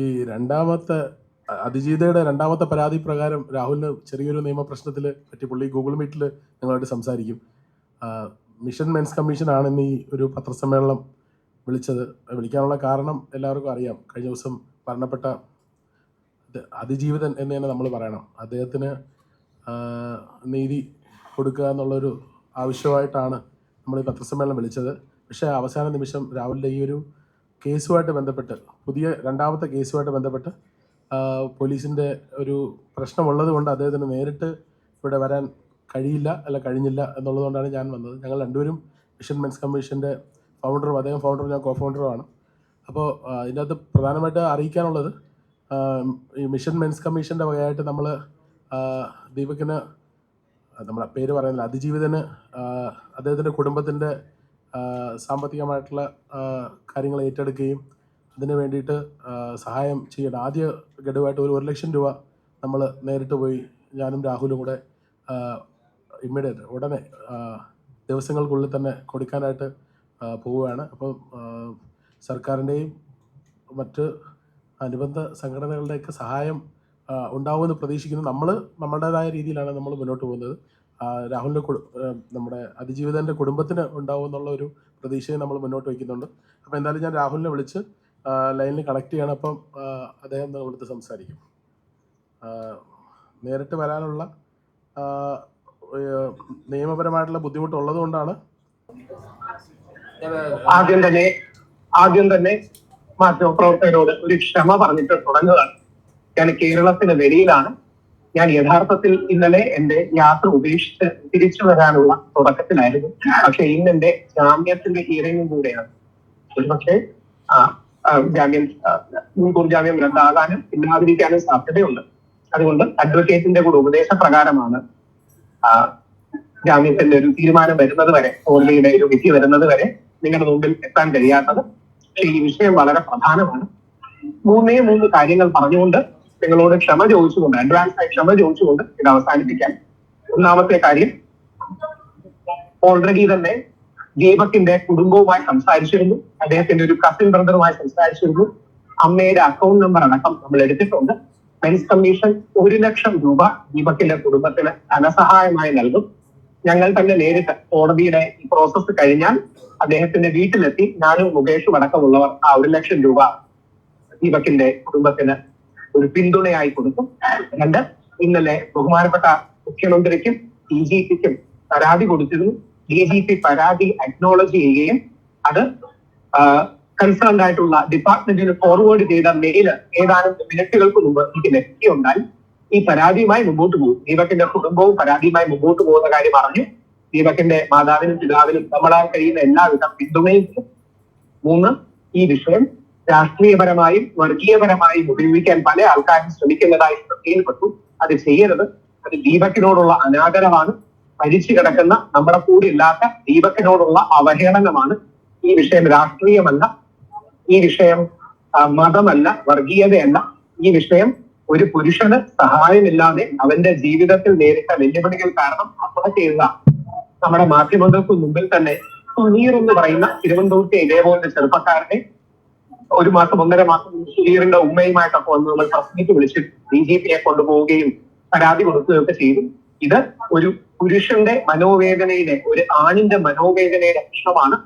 ഈ രണ്ടാമത്തെ അതിജീതയുടെ രണ്ടാമത്തെ പരാതി പ്രകാരം രാഹുലിന് ചെറിയൊരു നിയമപ്രശ്നത്തിൽ പറ്റി പുള്ളി ഗൂഗിൾ മീറ്റിൽ ഞങ്ങളായിട്ട് സംസാരിക്കും. മിഷൻ മെൻസ് കമ്മീഷനാണ് ഇന്ന് ഈ ഒരു പത്രസമ്മേളനം വിളിച്ചത്. വിളിക്കാനുള്ള കാരണം എല്ലാവർക്കും അറിയാം. കഴിഞ്ഞ ദിവസം മരണപ്പെട്ട അതിജീവിതൻ എന്ന് തന്നെ നമ്മൾ പറയണം. അദ്ദേഹത്തിന് നീതി കൊടുക്കുക എന്നുള്ളൊരു ആവശ്യമായിട്ടാണ് നമ്മൾ ഈ പത്രസമ്മേളനം വിളിച്ചത്. പക്ഷേ അവസാന നിമിഷം രാഹുലിന്റെ ഈ ഒരു കേസുമായിട്ട് ബന്ധപ്പെട്ട് പുതിയ രണ്ടാമത്തെ കേസുമായിട്ട് ബന്ധപ്പെട്ട് പോലീസിന്റെ ഒരു പ്രശ്നമുള്ളത് കൊണ്ട് അദ്ദേഹത്തിന് നേരിട്ട് ഇവിടെ വരാൻ കഴിയില്ല അല്ല കഴിഞ്ഞില്ല എന്നുള്ളതുകൊണ്ടാണ് ഞാൻ വന്നത്. ഞങ്ങൾ രണ്ടുപേരും മിഷൻ മെൻസ് കമ്മീഷന്റെ ഫൗണ്ടറും അദ്ദേഹം ഫൗണ്ടറും ഞാൻ കോ ഫൗണ്ടറുമാണ് അപ്പോൾ ഇതിന്റെ അകത്ത് പ്രധാനമായിട്ട് അറിയിക്കാനുള്ളത് ഈ മിഷൻ മെൻസ് കമ്മീഷന്റെ വകയായിട്ട് നമ്മൾ ദീപകിന് നമ്മുടെ പേര് പറയുന്നില്ല അതിജീവിതന് അദ്ദേഹത്തിന്റെ കുടുംബത്തിന്റെ സാമ്പത്തികമായിട്ടുള്ള കാര്യങ്ങൾ ഏറ്റെടുക്കുകയും അതിന് വേണ്ടിയിട്ട് സഹായം ചെയ്യണം ആദ്യ ഗഡുവായിട്ട് ഒരു ഒരു ലക്ഷം രൂപ നമ്മൾ നേരിട്ട് പോയി ഞാനും രാഹുലും കൂടെ ഇമ്മീഡിയറ്റ് ഉടനെ ദിവസങ്ങൾക്കുള്ളിൽ തന്നെ കൊടുക്കാനായിട്ട് പോവുകയാണ്. അപ്പം സർക്കാരിന്റെയും മറ്റ് അനുബന്ധ സംഘടനകളുടെയൊക്കെ സഹായം ഉണ്ടാവുമെന്ന് പ്രതീക്ഷിക്കുന്നു. നമ്മൾ നമ്മുടേതായ രീതിയിലാണ് നമ്മൾ മുന്നോട്ട് പോകുന്നത്. രാഹുലിന്റെ നമ്മുടെ അതിജീവിതന്റെ കുടുംബത്തിന് ഉണ്ടാവുമെന്നുള്ള ഒരു പ്രതീക്ഷയും നമ്മൾ മുന്നോട്ട് വയ്ക്കുന്നുണ്ട്. അപ്പോൾ എന്തായാലും ഞാൻ രാഹുലിനെ വിളിച്ച് ലൈനിൽ കണക്ട് ചെയ്യണം. അപ്പം അദ്ദേഹം നമ്മളടുത്ത് സംസാരിക്കും. നേരിട്ട് വരാനുള്ള നിയമപരമായിട്ടുള്ള ബുദ്ധിമുട്ടുള്ളത് കൊണ്ടാണ്. ആദ്യം തന്നെ ആദ്യം തന്നെ മാധ്യമപ്രവർത്തകരോട് ഒരു ക്ഷമ പറഞ്ഞിട്ട് തുടങ്ങുകയാണ്. ഞാൻ കേരളത്തിന് വെളിയിലാണ്. ഞാൻ യഥാർത്ഥത്തിൽ ഇന്നലെ എന്റെ യാത്ര ഉപേക്ഷിച്ച് തിരിച്ചു വരാനുള്ള തുടക്കത്തിലായിരുന്നു. പക്ഷെ ഇന്ന് എന്റെ ജാമ്യത്തിന്റെ ഹിയറിംഗും കൂടെയാണ്. ഒരുപക്ഷെ ആ, ജാമ്യം മുൻകൂർ ജാമ്യം റദ്ദാകാനും ഇല്ലാതിരിക്കാനും സാധ്യതയുണ്ട്. അതുകൊണ്ട് അഡ്വക്കേറ്റിന്റെ കൂടെ ഉപദേശപ്രകാരമാണ് ജാമ്യത്തിന്റെ ഒരു തീരുമാനം വരുന്നത് വരെ കോടതിയുടെ ഒരു വിധി വരുന്നത് വരെ നിങ്ങളുടെ മുമ്പിൽ എത്താൻ കഴിയാത്തത്. പക്ഷേ ഈ വിഷയം വളരെ പ്രധാനമാണ്. മൂന്നേ മൂന്ന് കാര്യങ്ങൾ പറഞ്ഞുകൊണ്ട് നിങ്ങളോട് ക്ഷമ ചോദിച്ചുകൊണ്ട് അഡ്വാൻസ് ആയി ക്ഷമ ചോദിച്ചുകൊണ്ട് ഇത് അവസാനിപ്പിക്കാം. ഒന്നാമത്തെ കാര്യം ഓൾറെഡി തന്നെ ദീപക്കിന്റെ കുടുംബവുമായി സംസാരിച്ചിരുന്നു. അദ്ദേഹത്തിന്റെ ഒരു കസിൻ ബ്രദറുമായി സംസാരിച്ചിരുന്നു. അമ്മയുടെ അക്കൗണ്ട് നമ്പർ അടക്കം നമ്മൾ എടുത്തിട്ടുണ്ട്. മെൻസ് കമ്മീഷൻ ഒരു ലക്ഷം രൂപ ദീപക്കിന്റെ കുടുംബത്തിന് ധനസഹായമായി നൽകും. ഞങ്ങൾ തന്നെ നേരിട്ട് കോടതിയുടെ ഈ പ്രോസസ്സ് കഴിഞ്ഞാൽ അദ്ദേഹത്തിന്റെ വീട്ടിലെത്തി ഞാനും മുകേഷും അടക്കമുള്ളവർ ആ ഒരു ലക്ഷം രൂപ ദീപക്കിന്റെ കുടുംബത്തിന് ഒരു പിന്തുണയായി കൊടുക്കും. രണ്ട് ഇന്നലെ ബഹുമാനപ്പെട്ട മുഖ്യമന്ത്രിക്കും ഡി ജി പിക്കും പരാതി കൊടുത്തിരുന്നു. ഡി ജി പി പരാതി അക്നോളജ് ചെയ്യുകയും അത് കൺസേൺഡ് ആയിട്ടുള്ള ഡിപ്പാർട്ട്മെന്റിന് ഫോർവേഡ് ചെയ്ത മെയിൽ ഏതാനും മിനിറ്റുകൾക്ക് മുമ്പ് എനിക്ക് ലഭിക്കുകയുണ്ടായി. ഈ പരാതിയുമായി മുമ്പോട്ട് പോകും. ദീപകിന്റെ കുടുംബവും പരാതിയുമായി മുമ്പോട്ട് പോകുന്ന കാര്യം പറഞ്ഞു ദീപകിന്റെ മാതാവിനും പിതാവിനും നമ്മളാൽ കഴിയുന്ന എല്ലാവിധ പിന്തുണയും. മൂന്ന് ഈ വിഷയം രാഷ്ട്രീയപരമായും വർഗീയപരമായും ഉപയോഗിക്കാൻ പല ആൾക്കാരും ശ്രമിക്കുന്നതായി ശ്രദ്ധയിൽപ്പെട്ടു അത് ചെയ്യരുത്. അത് ദീപക്കിനോടുള്ള അനാദരമാണ് ഭരിച്ചു കിടക്കുന്ന നമ്മുടെ കൂടെ ഇല്ലാത്ത ദീപക്കിനോടുള്ള അവഹേളനമാണ് ഈ വിഷയം രാഷ്ട്രീയമല്ല. ഈ വിഷയം മതമല്ല വർഗീയതയല്ല. ഈ വിഷയം ഒരു പുരുഷന് സഹായമില്ലാതെ അവന്റെ ജീവിതത്തിൽ നേരിട്ട വെല്ലുവിളികൾ കാരണം ആത്മഹത്യ ചെയ്യുന്ന നമ്മുടെ മാധ്യമങ്ങൾക്ക് മുമ്പിൽ തന്നെ സുനീർ എന്ന് പറയുന്ന തിരുവനന്തപുരത്തെ ഇതേപോലത്തെ ചെറുപ്പക്കാരനെ ഒരു മാസം ഒന്നര മാസം ഷീറിന്റെ ഉമ്മയുമായിട്ടൊക്കെ വന്ന് നമ്മൾ പ്രശ്നിക്ക് വിളിച്ച് ഡി ജി പിയെ കൊണ്ടുപോവുകയും പരാതി കൊടുക്കുകയൊക്കെ ചെയ്തു. ഇത് ഒരു പുരുഷന്റെ മനോവേദനയുടെ ഒരു ആണിന്റെ മനോവേദനയുടെ പ്രശ്നമാണ്.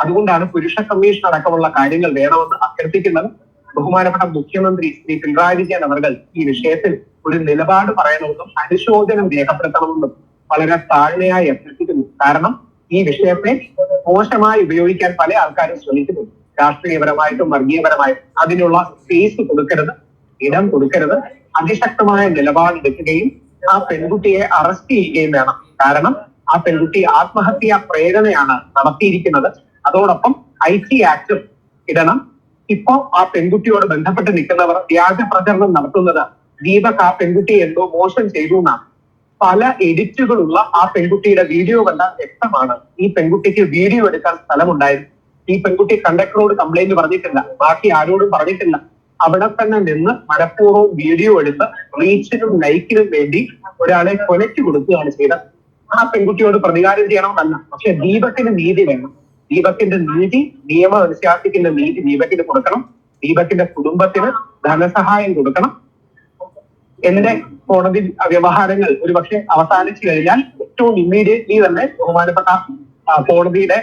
അതുകൊണ്ടാണ് പുരുഷ കമ്മീഷൻ അടക്കമുള്ള കാര്യങ്ങൾ വേണമെന്ന് അഭ്യർത്ഥിക്കുന്നത്. ബഹുമാനപ്പെട്ട മുഖ്യമന്ത്രി ശ്രീ പിണറായി വിജയൻ അവർ ഈ വിഷയത്തിൽ ഒരു നിലപാട് പറയണമെന്നും അനുശോചനം രേഖപ്പെടുത്തണമെന്നും വളരെ താഴ്മയായി അഭ്യർത്ഥിക്കുന്നു. കാരണം ഈ വിഷയത്തെ മോശമായി ഉപയോഗിക്കാൻ പല ആൾക്കാരും ശ്രമിക്കുന്നു രാഷ്ട്രീയപരമായിട്ടും വർഗീയപരമായിട്ടും അതിനുള്ള സ്പേസ് കൊടുക്കരുത് ഇടം കൊടുക്കരുത്. അതിശക്തമായ നിലപാടെടുക്കുകയും ആ പെൺകുട്ടിയെ അറസ്റ്റ് ചെയ്യുകയും വേണം. കാരണം ആ പെൺകുട്ടി ആത്മഹത്യാ പ്രേരണയാണ് നടത്തിയിരിക്കുന്നത്. അതോടൊപ്പം ഐ ടി ആക്ടും ഇടണം. ഇപ്പോ ആ പെൺകുട്ടിയോട് ബന്ധപ്പെട്ട് നിൽക്കുന്നവർ വ്യാജ പ്രചരണം നടത്തുന്നത് ദീപക് ആ പെൺകുട്ടിയെ എന്തോ മോശം ചെയ്തു എന്നാണ്. പല എഡിറ്റുകളുള്ള ആ പെൺകുട്ടിയുടെ വീഡിയോ കണ്ടാൽ വ്യക്തമാണ് ഈ പെൺകുട്ടിക്ക് വീഡിയോ എടുക്കാൻ സ്ഥലമുണ്ടായിരുന്നു. ഈ പെൺകുട്ടി കണ്ടക്ടറോട് കംപ്ലൈന്റ് പറഞ്ഞിട്ടില്ല. ബാക്കി ആരോടും പറഞ്ഞിട്ടില്ല. അവിടെ തന്നെ നിന്ന് മനഃപൂർവം വീഡിയോ എടുത്ത് റീച്ചിനും ലൈക്കിനും വേണ്ടി ഒരാളെ കൊലയ്ക്ക് കൊടുക്കുകയാണ് ചെയ്തത്. ആ പെൺകുട്ടിയോട് പ്രതികാരം ചെയ്യണമെന്നല്ല. പക്ഷെ ദീപത്തിന് നീതി വേണം. ദീപക്കിന്റെ നീതി നിയമം അനുശാസിക്കുന്ന നീതി ദീപക്കിന് കൊടുക്കണം. ദീപത്തിന്റെ കുടുംബത്തിന് ധനസഹായം കൊടുക്കണം. എന്റെ കോടതി വ്യവഹാരങ്ങൾ ഒരുപക്ഷെ അവസാനിച്ചു കഴിഞ്ഞാൽ ഏറ്റവും ഇമ്മീഡിയറ്റ്ലി തന്നെ ബഹുമാനപ്പെട്ട കോടതിയുടെ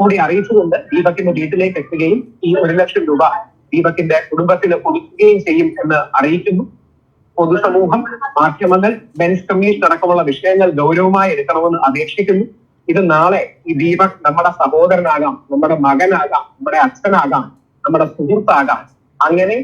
കൂടി അറിയിച്ചുകൊണ്ട് ദീപകിന്റെ വീട്ടിലേക്ക് എത്തുകയും ഈ ഒരു ലക്ഷം രൂപ ദീപകിന്റെ കുടുംബത്തിന് കൊടുക്കുകയും ചെയ്യും എന്ന് അറിയിക്കുന്നു. പൊതുസമൂഹം മാധ്യമങ്ങൾ ബെൻസ് കമ്മീഷൻ അടക്കമുള്ള വിഷയങ്ങൾ ഗൗരവമായി എടുക്കണമെന്ന് അപേക്ഷിക്കുന്നു. ഇത് നാളെ ഈ ദീപക് നമ്മുടെ സഹോദരനാകാം നമ്മുടെ മകനാകാം നമ്മുടെ അച്ഛനാകാം നമ്മുടെ സുഹൃത്താകാം. അങ്ങനെ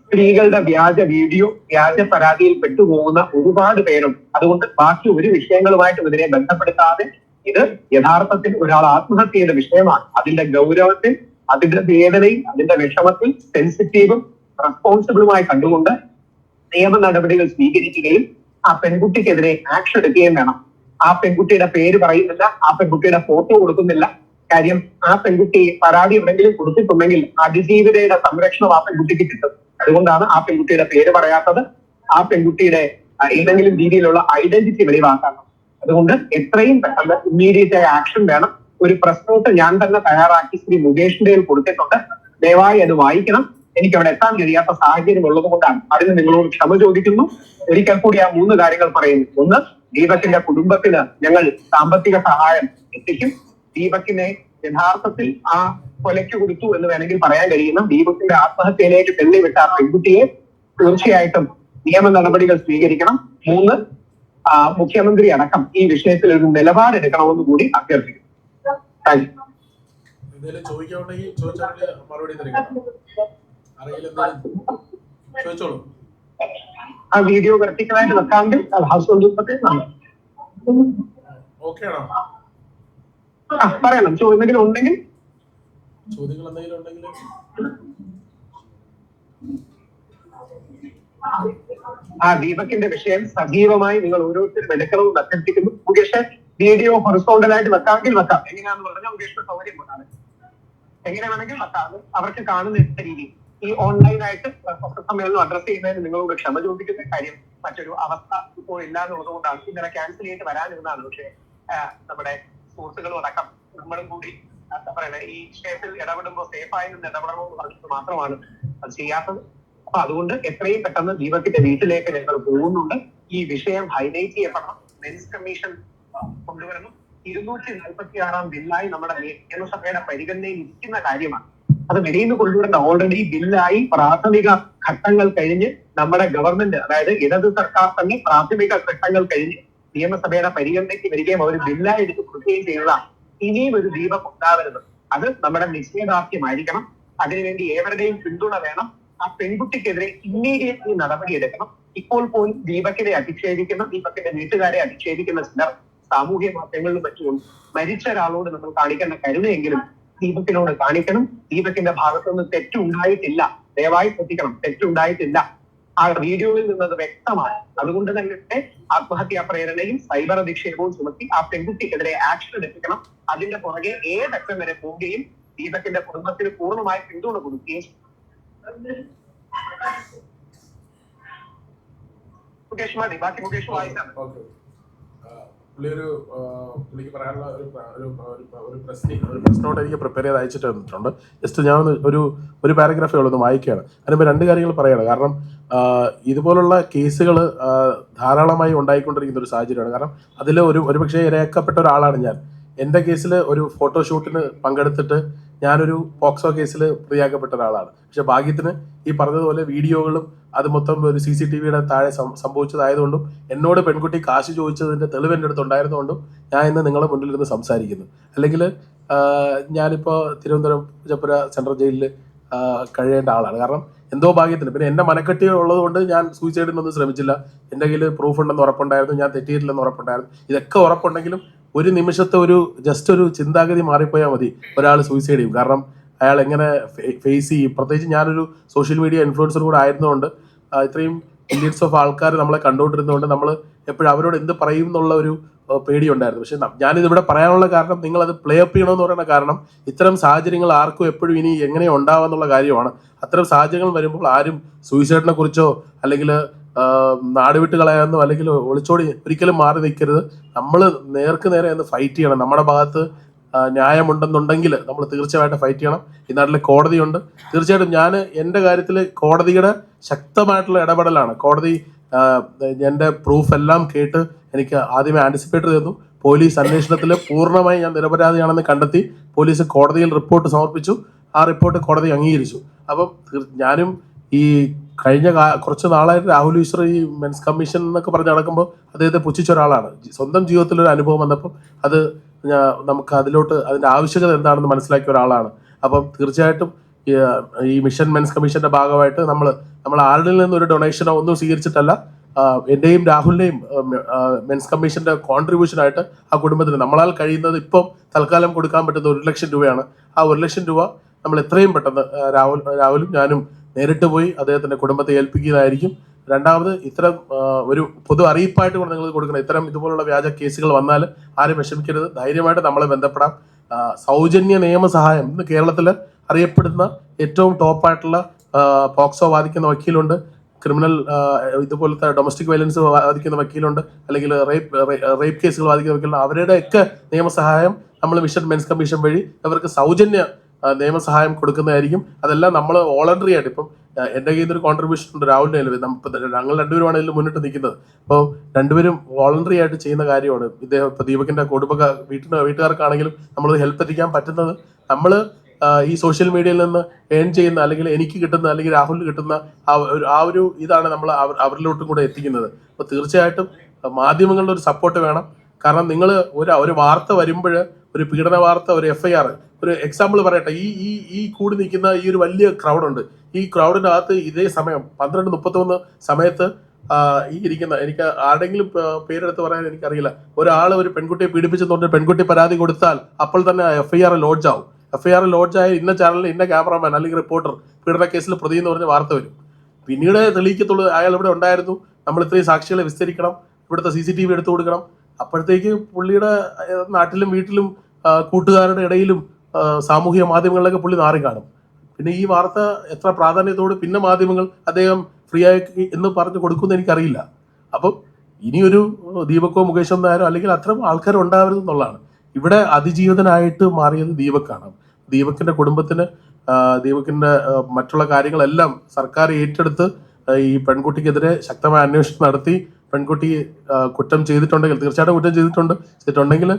സ്ത്രീകളുടെ വ്യാജ വീഡിയോ വ്യാജ പരാതിയിൽ പെട്ടുപോകുന്ന ഒരുപാട് പേരും അതുകൊണ്ട് ബാക്കി ഒരു വിഷയങ്ങളുമായിട്ടും ഇതിനെ ബന്ധപ്പെടുത്താതെ ഇത് യഥാർത്ഥത്തിൽ ഒരാൾ ആത്മഹത്യയുടെ വിഷയമാണ്. അതിന്റെ ഗൗരവത്തിൽ അതിന്റെ വേദനയും അതിന്റെ വിഷമത്തിൽ സെൻസിറ്റീവും റെസ്പോൺസിബിളുമായി കണ്ടുകൊണ്ട് നിയമ നടപടികൾ സ്വീകരിക്കുകയും ആ പെൺകുട്ടിക്കെതിരെ ആക്ഷൻ എടുക്കുകയും വേണം. ആ പെൺകുട്ടിയുടെ പേര് പറയുന്നില്ല ആ പെൺകുട്ടിയുടെ ഫോട്ടോ കൊടുക്കുന്നില്ല. കാര്യം ആ പെൺകുട്ടി പരാതി എവിടെങ്കിലും കൊടുത്തിട്ടുണ്ടെങ്കിൽ അതിജീവിതയുടെ സംരക്ഷണം ആ പെൺകുട്ടിക്ക് കിട്ടും. അതുകൊണ്ടാണ് ആ പെൺകുട്ടിയുടെ പേര് പറയാത്തത്. ആ പെൺകുട്ടിയുടെ ഏതെങ്കിലും രീതിയിലുള്ള ഐഡന്റിറ്റി വെളിവാക്കണം അതുകൊണ്ട് എത്രയും പെട്ടെന്ന് ഇമ്മീഡിയറ്റ് ആയി ആക്ഷൻ വേണം. ഒരു പ്രസ് നോട്ട് ഞാൻ തന്നെ തയ്യാറാക്കി ശ്രീ മുകേഷിന്റെ കൊടുത്തിട്ടുണ്ട്. ദയവായി അത് വായിക്കണം. എനിക്ക് അവിടെ എത്താൻ കഴിയാത്ത സാഹചര്യം ഉള്ളത് കൊണ്ടാണ് അതിന് നിങ്ങളോട് ക്ഷമ ചോദിക്കുന്നു. ഒരിക്കൽ കൂടി ആ മൂന്ന് കാര്യങ്ങൾ പറയുന്നു. ഒന്ന് ദീപക്കിന്റെ കുടുംബത്തിന് ഞങ്ങൾ സാമ്പത്തിക സഹായം എത്തിക്കും. ദീപക്കിനെ യഥാർത്ഥത്തിൽ ആ കൊലയ്ക്ക് കൊടുത്തു എന്ന് വേണമെങ്കിൽ പറയാൻ കഴിയുന്ന. ദീപത്തിന്റെ ആത്മഹത്യയിലേക്ക് തെളിവിട്ട ആ പെൺകുട്ടിയെ തീർച്ചയായിട്ടും നിയമ നടപടികൾ സ്വീകരിക്കണം. മൂന്ന് മുഖ്യമന്ത്രി അടക്കം ഈ വിഷയത്തിൽ ഒരു നിലപാടെടുക്കണമെന്ന് കൂടി അഭ്യർത്ഥിക്കുന്നു. താങ്ക് യു ആ വീഡിയോ വെർട്ടിക്കലായിട്ട് വെക്കാമെങ്കിൽ ഹൗസ് ബന്ധുപ്പത്തെ ആ പറയണം. ചോദ്യം ഉണ്ടെങ്കിൽ? ചോദ്യങ്ങൾ എന്തെങ്കിലും ഉണ്ടെങ്കിൽ? ആ ദീപകിന്റെ വിഷയം സജീവമായി നിങ്ങൾ ഓരോരുത്തരും എടുക്കണമെന്ന് അഭ്യർത്ഥിക്കുന്നു. മുകേഷ് വീഡിയോ ഹൊറിസോണ്ടലായിട്ട് വെക്കാമെങ്കിൽ വെക്കാം. എങ്ങനെയാന്ന് പറഞ്ഞാൽ മുകേഷിന് സൗകര്യം കൊണ്ടാണ്. എങ്ങനെ വേണമെങ്കിൽ വെക്കാം. അവർക്ക് കാണുന്ന രീതി. ഈ ഓൺലൈനായിട്ട് സമ്മേളനം അഡ്രസ് ചെയ്യുന്നതിന് നിങ്ങളോട് ക്ഷമ ചോദിക്കുന്ന കാര്യം മറ്റൊരു അവസ്ഥ ഇപ്പോൾ ഇല്ല എന്നുള്ളത് കൊണ്ടാണ് ഇന്നലെ ക്യാൻസൽ ചെയ്തിട്ട് വരാനിരുന്നതാണ്. പക്ഷേ നമ്മുടെ സുഹൃത്തുക്കളും അടക്കം നമ്മളും കൂടി എന്താ പറയണേ ഈ വിഷയത്തിൽ ഇടപെടുമ്പോൾ സേഫായി നിന്ന് ഇടപെടണമെന്ന് പറഞ്ഞിട്ട് മാത്രമാണ് അത് ചെയ്യാത്തത്. അപ്പൊ അതുകൊണ്ട് എത്രയും പെട്ടെന്ന് ദീപകിന്റെ വീട്ടിലേക്ക് ഞങ്ങൾ പോകുന്നുണ്ട്. ഈ വിഷയം ഹൈലൈറ്റ് ചെയ്യപ്പെടണം. മെൻസ് കമ്മീഷൻ കൊണ്ടുവരണം ഇരുന്നൂറ്റി നാൽപ്പത്തി ആറാം ബില്ലായി നമ്മുടെ നിയമസഭയുടെ പരിഗണനയിൽ ഇരിക്കുന്ന കാര്യമാണ്. അത് വെളിയിൽ നിന്ന് കൊണ്ടുവരേണ്ട ഓൾറെഡി ബില്ലായി പ്രാഥമിക ഘട്ടങ്ങൾ കഴിഞ്ഞ് നമ്മുടെ ഗവൺമെന്റ് അതായത് ഇടത് സർക്കാർ തന്നെ പ്രാഥമിക ഘട്ടങ്ങൾ കഴിഞ്ഞ് നിയമസഭയുടെ പരിഗണനയ്ക്ക് വരികയും അവർ ബില്ലായി എടുത്ത് കൊടുക്കുകയും ചെയ്തതാണ്. ഇനിയും ഒരു ദീപം ഉണ്ടാവരുത്. അത് നമ്മുടെ നിശ്ചയദാർഢ്യമായിരിക്കണം അതിനുവേണ്ടി ഏവരുടെയും പിന്തുണ വേണം. ആ പെൺകുട്ടിക്കെതിരെ ഇമ്മീഡിയറ്റ്ലി നടപടിയെടുക്കണം ഇപ്പോൾ പോലും ദീപക്കിനെ അധിക്ഷേപിക്കുന്ന ദീപക്കിന്റെ വീട്ടുകാരെ അധിക്ഷേപിക്കുന്ന ചിലർ സാമൂഹ്യ മാധ്യമങ്ങളിലും മറ്റും മരിച്ച ഒരാളോട് നമ്മൾ കാണിക്കേണ്ട കരുണയെങ്കിലും ദീപക്കിനോട് കാണിക്കണം. ദീപക്കിന്റെ ഭാഗത്തുനിന്ന് തെറ്റുണ്ടായിട്ടില്ല. ദയവായി ശ്രദ്ധിക്കണം. തെറ്റുണ്ടായിട്ടില്ല. ആ വീഡിയോയിൽ നിന്നത് വ്യക്തമാണ്. അതുകൊണ്ട് തന്നെ ആത്മഹത്യാ പ്രേരണയും സൈബർ അധിക്ഷേപവും ചുമത്തി ആ പെൺകുട്ടിക്കെതിരെ ആക്ഷൻ എടുപ്പിക്കണം അതിന്റെ പുറകെ ഏതക്കം വരെ പോവുകയും ദീപക്കിന്റെ കുടുംബത്തിന് പൂർണമായി പിന്തുണ കൊടുക്കുകയും. മുകേഷ് ബാക്കി ഒരു പുള്ളിക്ക് പറയാനുള്ള ഒരു ഒരു ഒരു- എനിക്ക് പ്രിപ്പയർ ചെയ്ത് ജസ്റ്റ് ഞാൻ ഒരു ഒരു പാരഗ്രാഫേ ഉള്ളൂ ഒന്ന് വായിക്കുകയാണ്. അതിനുമ്പോൾ രണ്ട് കാര്യങ്ങൾ പറയണം. കാരണം ഇതുപോലുള്ള കേസുകൾ ധാരാളമായി ഉണ്ടായിക്കൊണ്ടിരിക്കുന്ന ഒരു സാഹചര്യമാണ്. കാരണം അതിൽ ഒരു ഒരുപക്ഷെ ഇരയാക്കപ്പെട്ട ഒരാളാണ് ഞാൻ. എന്റെ കേസിൽ ഒരു ഫോട്ടോഷൂട്ടിന് പങ്കെടുത്തിട്ട് ഞാനൊരു പോക്സോ കേസിൽ പ്രതിയാക്കപ്പെട്ട ഒരാളാണ്. പക്ഷെ ഭാഗ്യത്തിന് ഈ പറഞ്ഞതുപോലെ വീഡിയോകളും അത് മൊത്തം ഒരു സി സി ടി വിയുടെ താഴെ സംഭവിച്ചതായതുകൊണ്ടും എന്നോട് പെൺകുട്ടി കാശ് ചോദിച്ചതിന്റെ തെളിവ് എന്റെ അടുത്ത് ഉണ്ടായിരുന്നതുകൊണ്ടും ഞാൻ ഇന്ന് നിങ്ങളുടെ മുന്നിൽ ഇരുന്ന് സംസാരിക്കുന്നു. അല്ലെങ്കിൽ ഞാനിപ്പോൾ തിരുവനന്തപുരം പൂജപ്പുര സെൻട്രൽ ജയിലിൽ കഴിയേണ്ട ആളാണ്. കാരണം എന്തോ ഭാഗ്യത്തിന്. പിന്നെ എന്റെ മനക്കെട്ടി ഉള്ളത് കൊണ്ട് ഞാൻ സൂയിസൈഡിനൊന്നും ശ്രമിച്ചില്ല. എന്റെ കയ്യിൽ പ്രൂഫ് ഉണ്ടെന്ന് ഉറപ്പുണ്ടായിരുന്നു. ഞാൻ തെറ്റിയിട്ടില്ലെന്ന് ഉറപ്പുണ്ടായിരുന്നു. ഇതൊക്കെ ഉറപ്പുണ്ടെങ്കിലും ഒരു നിമിഷത്തെ ഒരു ജസ്റ്റ് ഒരു ചിന്താഗതി മാറിപ്പോയാൽ മതി. ഒരാൾ സൂയിസൈഡ് ചെയ്യും. കാരണം അയാൾ എങ്ങനെ ഫേസ് ചെയ്യും. പ്രത്യേകിച്ച് ഞാനൊരു സോഷ്യൽ മീഡിയ ഇൻഫ്ലുവൻസർ കൂടെ ആയിരുന്നുകൊണ്ട് ഇത്രയും മില്യൺസ് ഓഫ് ആൾക്കാർ നമ്മളെ കണ്ടുകൊണ്ടിരുന്നതുകൊണ്ട് നമ്മൾ എപ്പോഴും അവരോട് എന്ത് പറയും എന്നുള്ള ഒരു പേടിയുണ്ടായിരുന്നു. പക്ഷെ ഞാനിതിവിടെ പറയാനുള്ള കാരണം നിങ്ങൾ അത് പ്ലേ അപ്പ് ചെയ്യണമെന്ന് പറയുന്ന കാരണം ഇത്തരം സാഹചര്യങ്ങൾ ആർക്കും എപ്പോഴും ഇനി എങ്ങനെ ഉണ്ടാവാന്നുള്ള കാര്യമാണ്. അത്തരം സാഹചര്യങ്ങൾ വരുമ്പോൾ ആരും സൂയിസൈഡിനെ കുറിച്ചോ അല്ലെങ്കിൽ നാട് വിട്ട് കളയാമെന്നോ അല്ലെങ്കിൽ ഒളിച്ചോടി ഒരിക്കലും മാറി നിൽക്കരുത്. നമ്മൾ നേർക്ക് നേരെ ഒന്ന് ഫൈറ്റ് ചെയ്യണം. നമ്മുടെ ഭാഗത്ത് ന്യായമുണ്ടെന്നുണ്ടെങ്കിൽ നമ്മൾ തീർച്ചയായിട്ടും ഫൈറ്റ് ചെയ്യണം. ഈ നാട്ടിൽ കോടതിയുണ്ട്. തീർച്ചയായിട്ടും ഞാൻ എന്റെ കാര്യത്തിൽ കോടതിയുടെ ശക്തമായിട്ടുള്ള ഇടപെടലാണ്. കോടതി എന്റെ പ്രൂഫ് എല്ലാം കേട്ട് എനിക്ക് ആദ്യമേ ആന്റിസിപ്പേറ്റ് ചെയ്തു. പോലീസ് അന്വേഷണത്തിൽ പൂർണമായി ഞാൻ നിരപരാധിയാണെന്ന് കണ്ടെത്തി പോലീസ് കോടതിയിൽ റിപ്പോർട്ട് സമർപ്പിച്ചു. ആ റിപ്പോർട്ട് കോടതി അംഗീകരിച്ചു. അപ്പം ഞാനും ഈ കഴിഞ്ഞ കുറച്ച് നാളായിട്ട് രാഹുൽ ഈശ്വർ ഈ മെൻസ് കമ്മീഷൻ എന്നൊക്കെ പറഞ്ഞ് നടക്കുമ്പോൾ അദ്ദേഹത്തെ പുച്ഛിച്ച ഒരാളാണ്. സ്വന്തം ജീവിതത്തിൽ ഒരു അനുഭവം വന്നപ്പോൾ അത് നമുക്ക് അതിലോട്ട് അതിന്റെ ആവശ്യകത എന്താണെന്ന് മനസ്സിലാക്കിയ ഒരാളാണ്. അപ്പം തീർച്ചയായിട്ടും ഈ, മിഷൻ മെൻസ് കമ്മീഷന്റെ ഭാഗമായിട്ട് നമ്മൾ നമ്മൾ ആരുടെ നിന്ന് ഒരു ഡൊണേഷനോ ഒന്നും സ്വീകരിച്ചിട്ടല്ല. എന്റെയും എന്റെയും രാഹുലിന്റെയും മെൻസ് കമ്മീഷന്റെ കോൺട്രിബ്യൂഷൻ ആയിട്ട് ആ കുടുംബത്തിന് നമ്മളാൽ കഴിയുന്നത് ഇപ്പം തൽക്കാലം കൊടുക്കാൻ പറ്റുന്ന ഒരു ലക്ഷം രൂപയാണ്. ആ ഒരു ലക്ഷം രൂപ നമ്മൾ എത്രയും പെട്ടെന്ന് രാഹുൽ രാഹുലും ഞാനും നേരിട്ട് പോയി അദ്ദേഹത്തിന്റെ കുടുംബത്തെ ഏൽപ്പിക്കുന്നതായിരിക്കും രണ്ടാമത് ഇത്തരം ഒരു പൊതു അറിയിപ്പായിട്ട് കൂടെ നിങ്ങൾ കൊടുക്കണം. ഇത്തരം ഇതുപോലുള്ള വ്യാജ കേസുകൾ വന്നാൽ ആരും വിഷമിക്കരുത്. ധൈര്യമായിട്ട് നമ്മളെ ബന്ധപ്പെടാം. സൗജന്യ നിയമസഹായം ഇന്ന് കേരളത്തിൽ അറിയപ്പെടുന്ന ഏറ്റവും ടോപ്പായിട്ടുള്ള പോക്സോ വാദിക്കുന്ന വക്കീലുണ്ട്. ക്രിമിനൽ ഇതുപോലത്തെ ഡൊമസ്റ്റിക് വയലൻസ് വാദിക്കുന്ന വക്കീലുണ്ട്. അല്ലെങ്കിൽ റേപ്പ് റേപ്പ് കേസുകൾ വാദിക്കുന്ന വക്കീലുണ്ട്. അവരുടെ ഒക്കെ നിയമസഹായം നമ്മൾ മിഷൻ മെൻസ് കമ്മീഷൻ വഴി അവർക്ക് സൗജന്യ നിയമസഹായം കൊടുക്കുന്നതായിരിക്കും. അതെല്ലാം നമ്മൾ വോളണ്ടറി ആയിട്ട് ഇപ്പം എന്റെ കയ്യിൽ നിന്നൊരു കോൺട്രിബ്യൂഷൻ ഉണ്ട് രാഹുലിന്റെ കയ്യിൽ. ഞങ്ങൾ രണ്ടുപേരുമാണ് ഇതിൽ മുന്നിട്ട് നിൽക്കുന്നത്. അപ്പോൾ രണ്ടുപേരും വോളണ്ടറി ആയിട്ട് ചെയ്യുന്ന കാര്യമാണ്. ഇദ്ദേഹം ഇപ്പോൾ ദീപകിന്റെ കുടുംബ വീട്ടിന് വീട്ടുകാർക്കാണെങ്കിലും നമ്മൾ ഹെൽപ്പ് എത്തിക്കാൻ പറ്റുന്നത്. നമ്മൾ ഈ സോഷ്യൽ മീഡിയയിൽ നിന്ന് ഏൺ ചെയ്യുന്ന അല്ലെങ്കിൽ എനിക്ക് കിട്ടുന്ന അല്ലെങ്കിൽ രാഹുലിന് കിട്ടുന്ന ആ ഒരു ഇതാണ് നമ്മൾ അവരിലോട്ടും കൂടെ എത്തിക്കുന്നത്. അപ്പോൾ തീർച്ചയായിട്ടും മാധ്യമങ്ങളുടെ ഒരു സപ്പോർട്ട് വേണം. കാരണം നിങ്ങൾ ഒരു ഒരു വാർത്ത വരുമ്പോൾ ഒരു പീഡന വാർത്ത ഒരു എഫ് ഐ ആർ ഒരു എക്സാമ്പിൾ പറയട്ടെ. ഈ ഈ ഈ കൂടി നിൽക്കുന്ന ഈ ഒരു വലിയ ക്രൗഡുണ്ട് ഈ ക്രൗഡിന്റെ അകത്ത് ഇതേ സമയം പന്ത്രണ്ട് മുപ്പത്തൊന്ന് സമയത്ത് ഈ ഇരിക്കുന്ന എനിക്ക് ആരുടെങ്കിലും പേരെടുത്ത് പറയാൻ എനിക്കറിയില്ല. ഒരാൾ ഒരു പെൺകുട്ടിയെ പീഡിപ്പിച്ചെന്നുകൊണ്ട് പെൺകുട്ടി പരാതി കൊടുത്താൽ അപ്പോൾ തന്നെ എഫ് ഐ ആർ ലോഡ്ജ് ആവും. എഫ് ഐ ആർ ലോഡ്ജ് ആയ ഇന്ന ചാനലിൽ ഇന്ന ക്യാമറാമാൻ അല്ലെങ്കിൽ റിപ്പോർട്ടർ പീഡന കേസിൽ പ്രതി എന്ന് പറഞ്ഞ വാർത്ത വരും. പിന്നീട് തെളിയിക്കത്തുള്ളൂ അയാൾ ഇവിടെ ഉണ്ടായിരുന്നു. നമ്മൾ ഇത്രയും സാക്ഷികളെ വിസ്തരിക്കണം. ഇവിടുത്തെ സി സി ടി വി എടുത്തു കൊടുക്കണം. അപ്പോഴത്തേക്ക് പുള്ളിയുടെ നാട്ടിലും വീട്ടിലും കൂട്ടുകാരുടെ ഇടയിലും സാമൂഹിക മാധ്യമങ്ങളിലൊക്കെ പുള്ളി നാറി കാണും. പിന്നെ ഈ വാർത്ത എത്ര പ്രാധാന്യത്തോട് പിന്നെ മാധ്യമങ്ങൾ അദ്ദേഹം ഫ്രീ ആയി എന്ന് പറഞ്ഞു കൊടുക്കുമെന്ന് എനിക്കറിയില്ല. അപ്പം ഇനിയൊരു ദീപക്കോ മുകേഷോ നായരോ അല്ലെങ്കിൽ അത്തരം ആൾക്കാർ ഉണ്ടാവരുത് എന്നുള്ളതാണ്. ഇവിടെ അതിജീവിതനായിട്ട് മാറിയത് ദീപക്കാണ്. ദീപക്കിന്റെ കുടുംബത്തിന് ദീപക്കിന്റെ മറ്റുള്ള കാര്യങ്ങളെല്ലാം സർക്കാർ ഏറ്റെടുത്ത് ഈ പെൺകുട്ടിക്കെതിരെ ശക്തമായ അന്വേഷണം നടത്തി പെൺകുട്ടി കുറ്റം ചെയ്തിട്ടുണ്ടെങ്കിൽ തീർച്ചയായിട്ടും കുറ്റം ചെയ്തിട്ടുണ്ട് ചെയ്തിട്ടുണ്ടെങ്കിൽ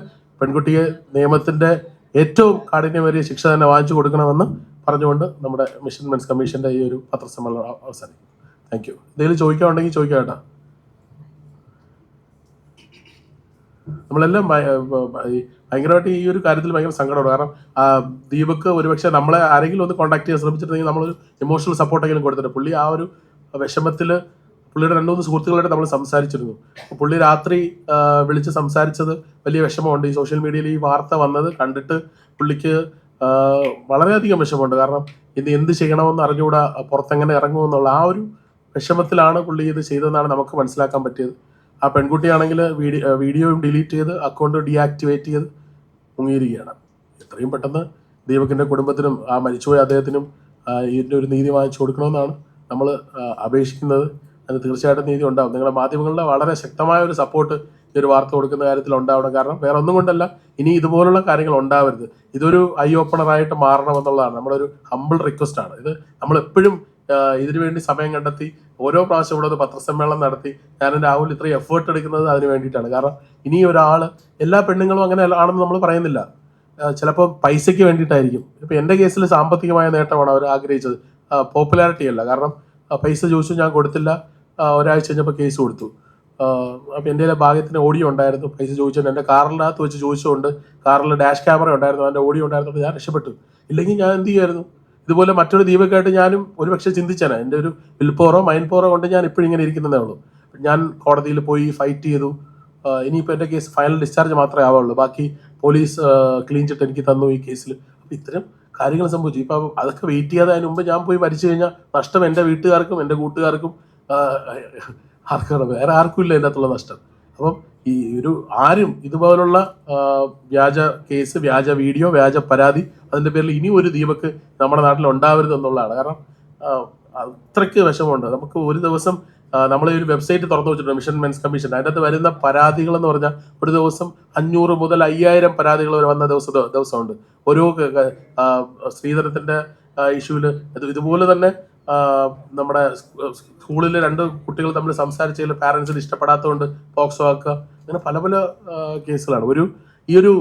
പെൺകുട്ടിയെ നിയമത്തിന്റെ ഏറ്റവും കാഠിന്യമേറിയ ശിക്ഷ തന്നെ വാങ്ങിച്ചു കൊടുക്കണമെന്ന് പറഞ്ഞുകൊണ്ട് നമ്മുടെ മിഷൻ മെൻസ് കമ്മീഷന്റെ ഈ ഒരു പത്രസമ്മേളനം അവ- അവസാനിക്കും താങ്ക് യു എന്തെങ്കിലും ചോദിക്കാനുണ്ടെങ്കിൽ ചോദിക്കാം കേട്ടോ. നമ്മളെല്ലാം ഭയങ്കരമായിട്ട് ഈ ഒരു കാര്യത്തിൽ ഭയങ്കര സങ്കടമാണ്. കാരണം ദീപക്ക് ഒരുപക്ഷെ നമ്മളെ ആരെങ്കിലും ഒന്ന് കോൺടാക്ട് ചെയ്യാൻ ശ്രമിച്ചിട്ടുണ്ടെങ്കിൽ നമ്മളൊരു ഇമോഷണൽ സപ്പോർട്ടെങ്കിലും കൊടുത്തിട്ട് പുള്ളി ആ ഒരു വിഷമത്തിൽ പുള്ളിയുടെ രണ്ടു മൂന്ന് സുഹൃത്തുക്കളായിട്ട് നമ്മൾ സംസാരിച്ചിരുന്നു. പുള്ളി രാത്രി വിളിച്ച് സംസാരിച്ചത് വലിയ വിഷമമുണ്ട്. ഈ സോഷ്യൽ മീഡിയയിൽ ഈ വാർത്ത വന്നത് കണ്ടിട്ട് പുള്ളിക്ക് വളരെയധികം വിഷമമുണ്ട്. കാരണം ഇത് എന്ത് ചെയ്യണമെന്ന് അറിഞ്ഞുകൂടാ പുറത്തെങ്ങനെ ഇറങ്ങുമെന്നുള്ള ആ ഒരു വിഷമത്തിലാണ് പുള്ളി ഇത് ചെയ്തതെന്നാണ് നമുക്ക് മനസ്സിലാക്കാൻ പറ്റിയത്. ആ പെൺകുട്ടിയാണെങ്കിൽ വീഡിയോ വീഡിയോയും ഡിലീറ്റ് ചെയ്ത് അക്കൗണ്ട് ഡീആക്ടിവേറ്റ് ചെയ്ത് മുങ്ങിയിരിക്കുകയാണ്. എത്രയും പെട്ടെന്ന് ദീപകിന്റെ കുടുംബത്തിനും ആ മരിച്ചുപോയ അദ്ദേഹത്തിനും ഇതിന്റെ ഒരു നീതി വാങ്ങിച്ചു കൊടുക്കണമെന്നാണ് നമ്മൾ അപേക്ഷിക്കുന്നത്. അത് തീർച്ചയായിട്ടും നീതി ഉണ്ടാവും. നിങ്ങളുടെ മാധ്യമങ്ങളുടെ വളരെ ശക്തമായ ഒരു സപ്പോർട്ട് ഈ ഒരു വാർത്ത കൊടുക്കുന്ന കാര്യത്തിൽ ഉണ്ടാവണം. കാരണം വേറെ ഒന്നും കൊണ്ടല്ല ഇനി ഇതുപോലുള്ള കാര്യങ്ങൾ ഉണ്ടാവരുത്. ഇതൊരു ഐ ഓപ്പണർ ആയിട്ട് മാറണം എന്നുള്ളതാണ്. നമ്മളൊരു ഹമ്പിൾ റിക്വസ്റ്റ് ആണ്. ഇത് നമ്മൾ എപ്പോഴും ഇതിനു വേണ്ടി സമയം കണ്ടെത്തി ഓരോ പ്രാവശ്യം ഇവിടെ ഒരു പത്രസമ്മേളനം നടത്തി ഞാൻ രാഹുൽ ഇത്രയും എഫേർട്ട് എടുക്കുന്നത് അതിന് വേണ്ടിയിട്ടാണ്. കാരണം ഇനി ഒരാൾ എല്ലാ പെണ്ണുങ്ങളും അങ്ങനെ ആണെന്ന് നമ്മൾ പറയുന്നില്ല. ചിലപ്പോൾ പൈസയ്ക്ക് വേണ്ടിയിട്ടായിരിക്കും. ഇപ്പം എന്റെ കേസിൽ സാമ്പത്തികമായ നേട്ടമാണ് അവർ ആഗ്രഹിച്ചത്. പോപ്പുലാരിറ്റി അല്ല. കാരണം പൈസ ചോദിച്ചു ഞാൻ കൊടുത്തില്ല. ഒരാഴ്ച കഴിഞ്ഞപ്പോൾ കേസ് കൊടുത്തു. അപ്പം എന്റെ ഭാഗ്യത്തിന് ഓഡിയോ ഉണ്ടായിരുന്നു. പൈസ ചോദിച്ചുകൊണ്ട് എന്റെ കാറിനകത്ത് വെച്ച് ചോദിച്ചുകൊണ്ട് കാറിൽ ഡാഷ് ക്യാമറ ഉണ്ടായിരുന്നു. അതിന്റെ ഓഡിയോ ഉണ്ടായിരുന്നു. ഞാൻ രക്ഷപ്പെട്ടു. ഇല്ലെങ്കിൽ ഞാൻ എന്ത് ചെയ്യുമായിരുന്നു ഇതുപോലെ മറ്റൊരു ദീപക്കായിട്ട് ഞാനും ഒരുപക്ഷെ ചിന്തിച്ചാണ് എന്റെ ഒരു വിൽപ്പോറോ മൈൻഡ് പോറോ കൊണ്ട് ഞാൻ ഇപ്പോഴും ഇങ്ങനെ ഇരിക്കുന്നതേ ഉള്ളൂ. ഞാൻ കോടതിയിൽ പോയി ഫൈറ്റ് ചെയ്തു. ഇനിയിപ്പോൾ എന്റെ കേസ് ഫൈനൽ ഡിസ്ചാർജ് മാത്രമേ ആവുള്ളൂ. ബാക്കി പോലീസ് ക്ലീൻ ചിട്ട് എനിക്ക് തന്നു ഈ കേസിൽ അപ്പം ഇത്തരം കാര്യങ്ങൾ സംഭവിച്ചു. ഇപ്പം അതൊക്കെ വെയിറ്റ് ചെയ്യാതെ അതിന് മുമ്പ് ഞാൻ പോയി മരിച്ചു കഴിഞ്ഞാൽ നഷ്ടം എന്റെ വീട്ടുകാർക്കും എന്റെ കൂട്ടുകാർക്കും ആർക്കാണ് വേറെ ആർക്കും ഇല്ല ഇതിനകത്തുള്ള നഷ്ടം. അപ്പം ഈ ഒരു ആരും ഇതുപോലുള്ള വ്യാജ കേസ് വ്യാജ വീഡിയോ വ്യാജ പരാതി അതിന്റെ പേരിൽ ഇനി ഒരു ദീപക്ക് നമ്മുടെ നാട്ടിൽ ഉണ്ടാവരുത് എന്നുള്ളതാണ്. കാരണം അത്രയ്ക്ക് വിഷമമുണ്ട്. നമുക്ക് ഒരു ദിവസം നമ്മൾ ഒരു വെബ്സൈറ്റ് തുറന്നു വെച്ചിട്ടുണ്ട് മിഷൻ മെൻസ് കമ്മീഷൻ. അതിനകത്ത് വരുന്ന പരാതികൾ എന്ന് പറഞ്ഞാൽ ഒരു ദിവസം അഞ്ഞൂറ് മുതൽ അയ്യായിരം പരാതികൾ വരെ വന്ന ദിവസം ദിവസമുണ്ട്. ഓരോ ക- ഇഷ്യൂവിൽ ഇതുപോലെ തന്നെ നമ്മുടെ സ്കൂളിൽ രണ്ട് കുട്ടികൾ തമ്മിൽ സംസാരിച്ചതിൽ പാരൻസിന് ഇഷ്ടപ്പെടാത്തതുകൊണ്ട് പോക്സോ ആക്കുക. അങ്ങനെ പല പല കേസുകളാണ്. ഒരു ഈ ഒരു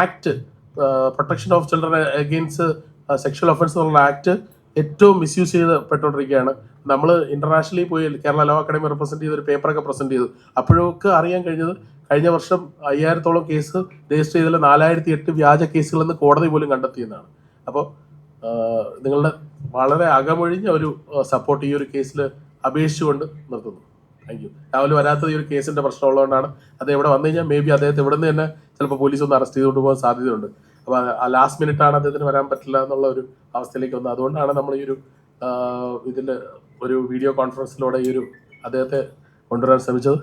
act protection of children against sexual offence എന്നുള്ള ആക്ട് ഏറ്റവും മിസ്യൂസ് ചെയ്യപ്പെട്ടുകൊണ്ടിരിക്കുകയാണ്. നമ്മൾ ഇന്റർനാഷണലി പോയി കേരള ലോ അക്കാഡമി റെപ്രസെന്റ് ചെയ്ത ഒരു പേപ്പറൊക്കെ പ്രസന്റ് ചെയ്തു. അപ്പോഴൊക്കെ അറിയാൻ കഴിഞ്ഞത് കഴിഞ്ഞ വർഷം അയ്യായിരത്തോളം കേസ് രജിസ്റ്റർ ചെയ്തതിൽ നാലായിരത്തി എട്ട് വ്യാജ കേസുകളെന്ന് കോടതി പോലും കണ്ടെത്തിയെന്നാണ്. അപ്പോൾ നിങ്ങളുടെ വളരെ അകമൊഴിഞ്ഞ ഒരു സപ്പോർട്ട് ഈ ഒരു കേസിൽ അപേക്ഷിച്ചുകൊണ്ട് നിർത്തുന്നു. താങ്ക് യു രാവിലെ വരാത്തത് ഈ ഒരു കേസിന്റെ പ്രശ്നമുള്ളതുകൊണ്ടാണ് അത് ഇവിടെ വന്നു കഴിഞ്ഞാൽ മേ ബി അദ്ദേഹത്തെ ഇവിടെ നിന്ന് തന്നെ ചിലപ്പോൾ പോലീസ് ഒന്ന് അറസ്റ്റ് ചെയ്തുകൊണ്ട് പോകാൻ സാധ്യതയുണ്ട്. അപ്പോൾ ആ ലാസ്റ്റ് മിനിറ്റ് ആണ് അദ്ദേഹത്തിന് വരാൻ പറ്റില്ല എന്നുള്ള ഒരു അവസ്ഥയിലേക്ക് വന്നത്. അതുകൊണ്ടാണ് നമ്മൾ ഈ ഒരു ഇതിൽ ഒരു വീഡിയോ കോൺഫറൻസിലൂടെ ഈ ഒരു അദ്ദേഹത്തെ കൊണ്ടുവരാൻ ശ്രമിച്ചത്.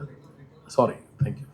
Sorry thank you